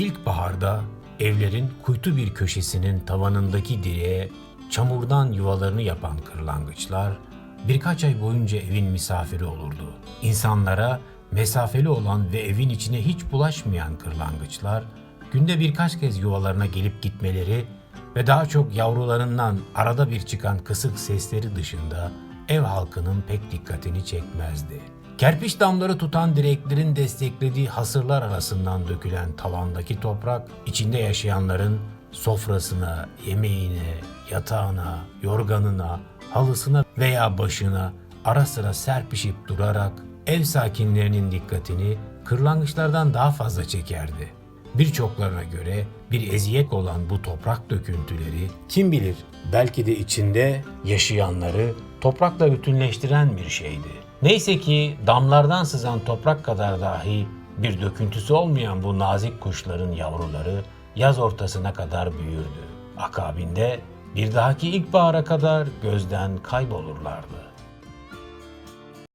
İlkbaharda evlerin kuytu bir köşesinin tavanındaki direğe çamurdan yuvalarını yapan kırlangıçlar birkaç ay boyunca evin misafiri olurdu. İnsanlara mesafeli olan ve evin içine hiç bulaşmayan kırlangıçlar günde birkaç kez yuvalarına gelip gitmeleri ve daha çok yavrularından arada bir çıkan kısık sesleri dışında ev halkının pek dikkatini çekmezdi. Kerpiç damları tutan direklerin desteklediği hasırlar arasından dökülen tavandaki toprak, içinde yaşayanların sofrasına, yemeğine, yatağına, yorganına, halısına veya başına ara sıra serpişip durarak ev sakinlerinin dikkatini kırlangıçlardan daha fazla çekerdi. Birçoklarına göre bir eziyet olan bu toprak döküntüleri kim bilir belki de içinde yaşayanları toprakla bütünleştiren bir şeydi. Neyse ki damlardan sızan toprak kadar dahi bir döküntüsü olmayan bu nazik kuşların yavruları yaz ortasına kadar büyürdü. Akabinde bir dahaki ilkbahara kadar gözden kaybolurlardı.